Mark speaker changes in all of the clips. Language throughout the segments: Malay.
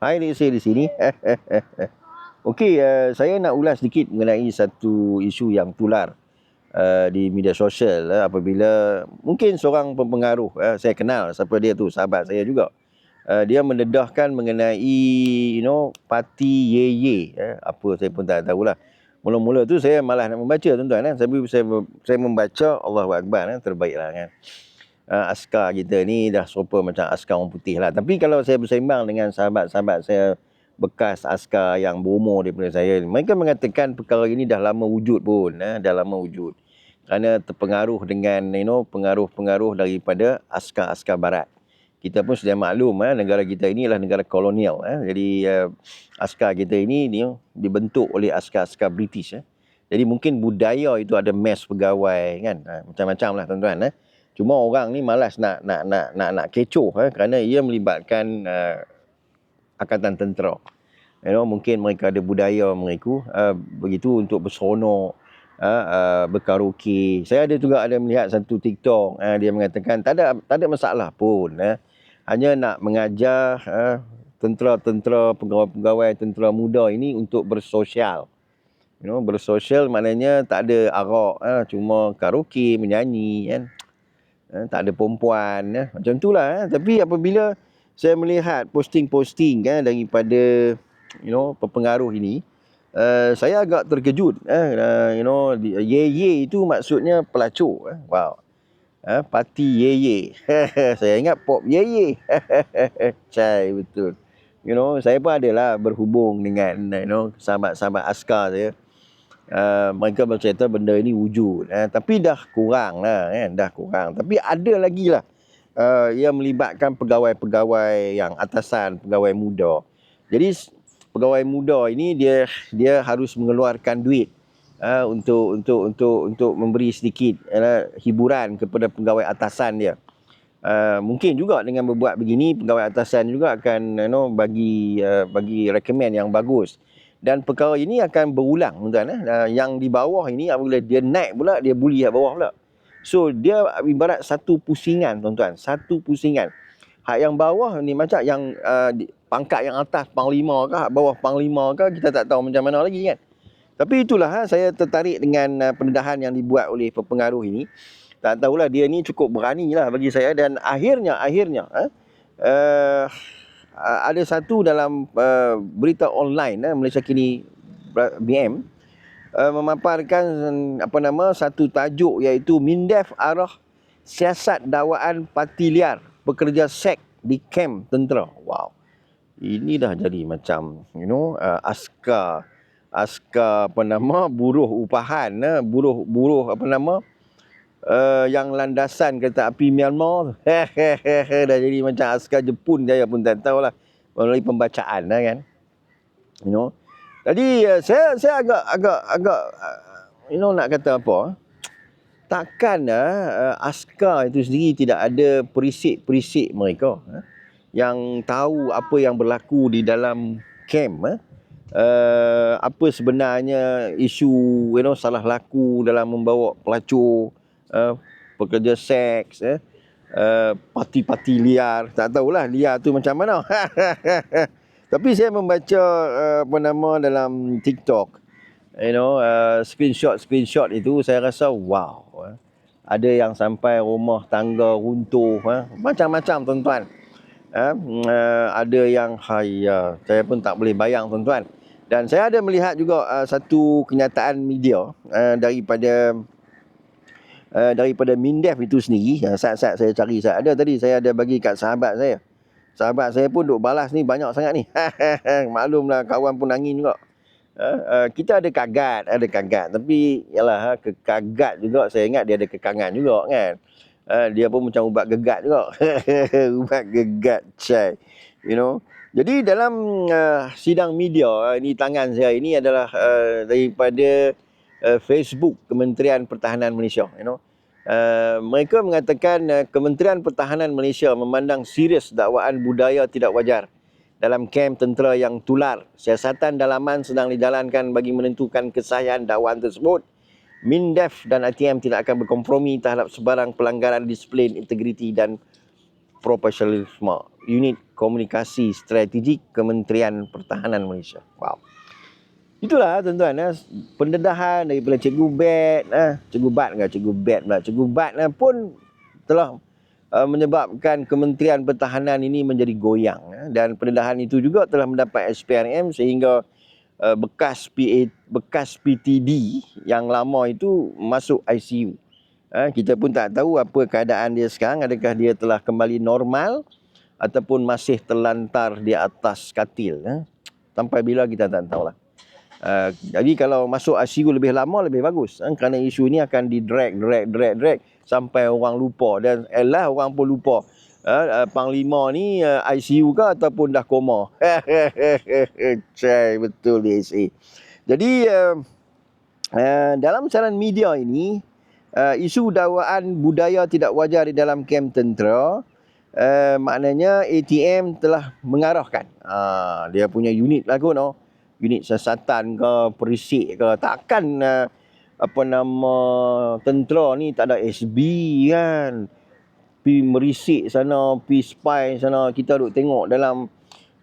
Speaker 1: Hai dek saya di sini. Okey, uh, saya nak ulas sedikit mengenai satu isu yang tular uh, di media sosial uh, apabila mungkin seorang pempengaruh, uh, saya kenal siapa dia tu, sahabat saya juga. Uh, dia mendedahkan mengenai you know parti YY uh, apa saya pun tak tahulah. Mula-mula tu saya malah nak membaca tuan-tuan kan. Tapi saya saya membaca Allahu Akbar kan terbaiklah kan uh, askar kita ni dah serupa macam askar orang putih lah. Tapi kalau saya bersembang dengan sahabat-sahabat saya bekas askar yang berumur daripada saya, mereka mengatakan perkara ini dah lama wujud pun, eh, dah lama wujud. Kerana terpengaruh dengan you know pengaruh-pengaruh daripada askar-askar barat. Kita pun sudah maklum eh, negara kita ini adalah negara kolonial. Eh. Jadi uh, askar kita ini ni, dibentuk oleh askar-askar British. Eh. Jadi mungkin budaya itu ada mes pegawai kan. Ha, macam-macam lah tuan-tuan. Eh. Cuma orang ni malas nak nak nak nak nak kecoh eh, kerana ia melibatkan uh, angkatan tentera. You know, mungkin mereka ada budaya mereka uh, begitu untuk berseronok, uh, uh, berkaraoke. Saya ada juga ada melihat satu TikTok uh, dia mengatakan tak ada tak ada masalah pun eh. Hanya nak mengajar uh, tentera-tentera pegawai-pegawai tentera muda ini untuk bersosial. You know, bersosial maknanya tak ada arak, eh, cuma karaoke, menyanyi kan eh, tak ada perempuan eh. macam itulah eh. tapi apabila saya melihat posting-posting eh, daripada you know pengaruh ini uh, saya agak terkejut eh uh, you know ye ye itu maksudnya pelacur eh. wow eh parti ye ye saya ingat pop ye ye cai betul you know saya pun adalah berhubung dengan you know sahabat-sahabat askar saya uh, mereka bercerita benda ini wujud uh, tapi dah kurang lah kan? Dah kurang. Tapi ada lagi lah uh, yang melibatkan pegawai-pegawai yang atasan pegawai muda. Jadi pegawai muda ini dia dia harus mengeluarkan duit uh, untuk untuk untuk untuk memberi sedikit uh, hiburan kepada pegawai atasan dia. Uh, mungkin juga dengan berbuat begini pegawai atasan juga akan you know bagi uh, bagi rekomen yang bagus dan perkara ini akan berulang tuan eh. Yang di bawah ini apabila dia naik pula dia bully kat bawah pula. So dia ibarat satu pusingan tuan-tuan satu pusingan. Hak yang bawah ni macam yang uh, pangkat yang atas panglima ke bawah panglima ke kita tak tahu macam mana lagi kan. Tapi itulah ha, saya tertarik dengan uh, pendedahan yang dibuat oleh pengaruh ini. Tak tahulah dia ni cukup berani lah bagi saya. Dan akhirnya akhirnya ha, uh, uh, ada satu dalam uh, berita online uh, Malaysia kini BM uh, memaparkan apa nama satu tajuk iaitu Mindef arah siasat dakwaan parti liar bekerja sek di kem tentera. Wow. Ini dah jadi macam you know uh, askar askar apa nama buruh upahan uh, buruh buruh apa nama uh, yang landasan kereta api Myanmar dah jadi macam askar Jepun saya pun tak tahu lah melalui pembacaan lah kan. You know. Jadi uh, saya saya agak agak agak uh, you know nak kata apa takkan uh, askar itu sendiri tidak ada perisik-perisik mereka uh, yang tahu apa yang berlaku di dalam camp uh, uh, apa sebenarnya isu you know salah laku dalam membawa pelacur uh, pekerja seks eh. Uh, parti-parti liar. Tak tahulah liar tu macam mana. Tapi saya membaca uh, apa nama dalam TikTok. You know uh, screenshot screenshot itu saya rasa wow eh. ada yang sampai rumah tangga runtuh eh. macam-macam tuan-tuan. Eh, uh, ada yang haya. Saya pun tak boleh bayang tuan-tuan. Dan saya ada melihat juga uh, satu kenyataan media uh, daripada uh, daripada Mindef itu sendiri. Uh, saat-saat saya cari, saya ada tadi saya ada bagi kat sahabat saya. Sahabat saya pun duk balas ni banyak sangat ni. Maklumlah kawan pun angin juga. Uh, uh, kita ada kagat, ada kagat. Tapi yalah, kekagat juga saya ingat dia ada kekangan juga kan. Uh, dia pun macam ubat gegat juga. ubat gegat, cai. You know. Jadi dalam uh, sidang media, uh, ini tangan saya ini adalah uh, daripada uh, Facebook Kementerian Pertahanan Malaysia you know uh, mereka mengatakan uh, Kementerian Pertahanan Malaysia memandang serius dakwaan budaya tidak wajar dalam kem tentera yang tular siasatan dalaman sedang dijalankan bagi menentukan kesahihan dakwaan tersebut Mindef dan ATM tidak akan berkompromi terhadap sebarang pelanggaran disiplin, integriti dan Profesionalisme Unit Komunikasi Strategik Kementerian Pertahanan Malaysia. Wow. Itulah tuan-tuan eh, pendedahan daripada Cikgu Bat, eh, Cikgu Bat enggak Cikgu Bat pula. Cikgu Bat eh, pun telah uh, menyebabkan Kementerian Pertahanan ini menjadi goyang eh, dan pendedahan itu juga telah mendapat SPRM sehingga uh, bekas PA, bekas PTD yang lama itu masuk ICU. Eh, kita pun tak tahu apa keadaan dia sekarang, adakah dia telah kembali normal ataupun masih terlantar di atas katil. Eh. Sampai bila kita tak tahulah. Uh, jadi kalau masuk ICU lebih lama lebih bagus. Kan? kerana isu ini akan di drag drag drag drag sampai orang lupa. Dan elah orang pun lupa. Uh, panglima ni uh, ICU ke ataupun dah koma? Cai betul dia isi jadi uh, uh, dalam saran media ini uh, isu dakwaan budaya tidak wajar di dalam kem tentera uh, maknanya ATM telah mengarahkan. Uh, dia punya unit lah no unit siasatan ke perisik ke. Takkan uh, apa nama tentera ni tak ada SB kan? Pi merisik sana pi spy sana. Kita duk tengok dalam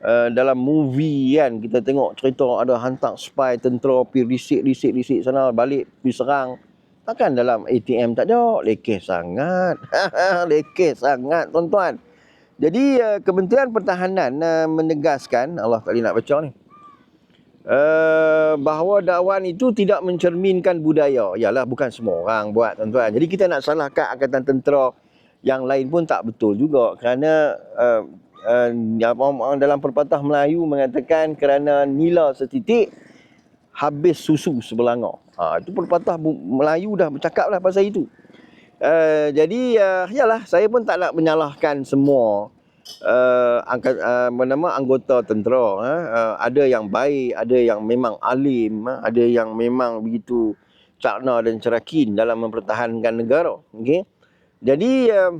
Speaker 1: uh, dalam movie kan. Kita tengok cerita ada hantar spy tentera pi risik risik risik sana. Balik pi serang. Takkan dalam ATM tak ada? Lekeh sangat. Lekeh sangat tuan-tuan. Jadi uh, Kementerian Pertahanan uh, menegaskan Allah tak nak baca ni uh, bahawa dakwaan itu tidak mencerminkan budaya. Yalah bukan semua orang buat tuan-tuan. Jadi kita nak salahkan angkatan tentera yang lain pun tak betul juga kerana uh, uh, dalam perpatah Melayu mengatakan kerana nila setitik habis susu sebelanga. Ha, itu perpatah Melayu dah bercakap lah pasal itu. Uh, jadi uh, yalah saya pun tak nak menyalahkan semua uh, angkat uh, nama anggota tentera uh, ada yang baik ada yang memang alim uh, ada yang memang begitu cakna dan cerakin dalam mempertahankan negara okey jadi uh,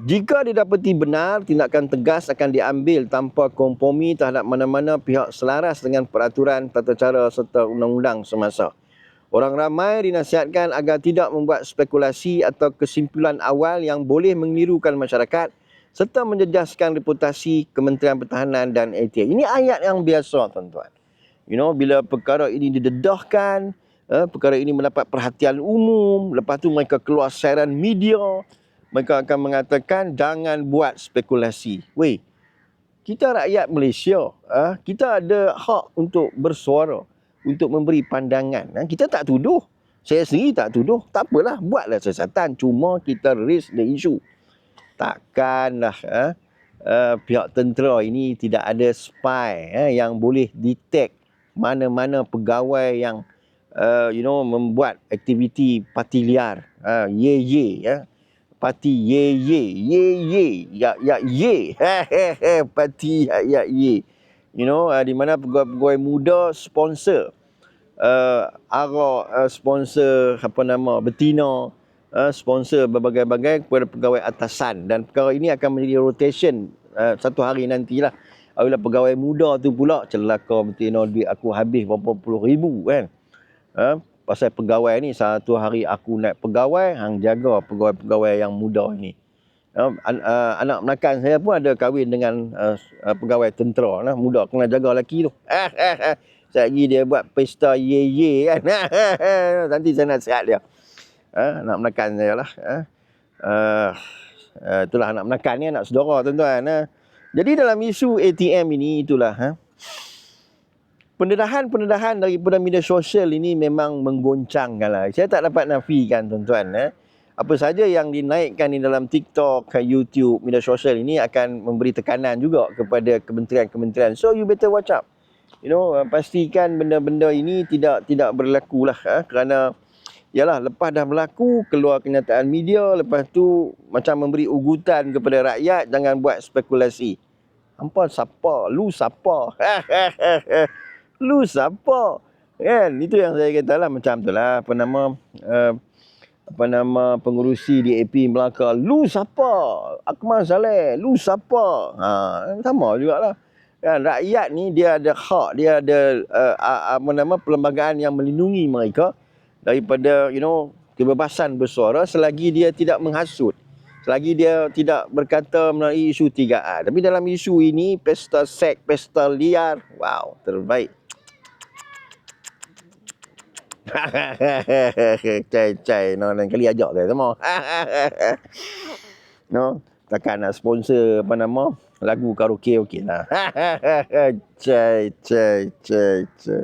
Speaker 1: jika didapati benar tindakan tegas akan diambil tanpa kompromi terhadap mana-mana pihak selaras dengan peraturan tata cara serta undang-undang semasa. Orang ramai dinasihatkan agar tidak membuat spekulasi atau kesimpulan awal yang boleh mengelirukan masyarakat serta menjejaskan reputasi Kementerian Pertahanan dan ATM. Ini ayat yang biasa tuan-tuan. You know, bila perkara ini didedahkan, eh, perkara ini mendapat perhatian umum, lepas tu mereka keluar siaran media, mereka akan mengatakan jangan buat spekulasi. Weh, kita rakyat Malaysia, eh, kita ada hak untuk bersuara, untuk memberi pandangan. Eh. Kita tak tuduh. Saya sendiri tak tuduh. Tak apalah, buatlah siasatan. Cuma kita raise the issue takkanlah eh, uh, pihak tentera ini tidak ada spy eh, yang boleh detect mana-mana pegawai yang uh, you know membuat aktiviti parti liar uh, ye ye ya parti ye ye ye ye ya ya ye parti ya ya ye. You know uh, di mana pegawai-pegawai muda sponsor uh, ara uh, sponsor apa nama betina uh, sponsor berbagai-bagai kepada pegawai atasan. Dan perkara ini akan menjadi rotation uh, satu hari nantilah. Apabila pegawai muda tu pula celaka betul no, duit aku habis berapa puluh ribu kan? Uh, pasal pegawai ni satu hari aku naik pegawai hang jaga pegawai-pegawai yang muda ni. Uh, uh, anak menakan saya pun ada kahwin dengan uh, uh, pegawai tentera lah. Muda kena jaga lelaki tu. Sekejap lagi dia buat pesta ye-ye kan. Nanti saya nak sihat dia eh, nak menekan saya lah. Eh. Uh, uh, itulah nak menekan ni anak saudara tuan-tuan. Eh. Jadi dalam isu ATM ini itulah. Eh. Pendedahan-pendedahan daripada media sosial ini memang menggoncangkan lah. Saya tak dapat nafikan tuan-tuan. Eh. Apa saja yang dinaikkan di dalam TikTok, YouTube, media sosial ini akan memberi tekanan juga kepada kementerian-kementerian. So you better watch out. You know, pastikan benda-benda ini tidak tidak berlaku lah. Eh, kerana Yalah lepas dah berlaku keluar kenyataan media lepas tu macam memberi ugutan kepada rakyat jangan buat spekulasi. Hampa siapa? Lu siapa? Lu siapa? Kan itu yang saya kata lah macam tu lah apa nama uh, apa nama pengurusi di AP Melaka. Lu siapa? Akmal Saleh. Lu siapa? Ha sama jugalah. Kan rakyat ni dia ada hak, dia ada uh, apa nama perlembagaan yang melindungi mereka daripada you know kebebasan bersuara selagi dia tidak menghasut Selagi dia tidak berkata melalui isu 3R. Tapi dalam isu ini, pesta seks, pesta liar, wow, terbaik. cai-cai, no, lain kali ajak saya semua. no, takkan nak sponsor apa nama lagu karaoke okey lah. cai, cai, cai, cai.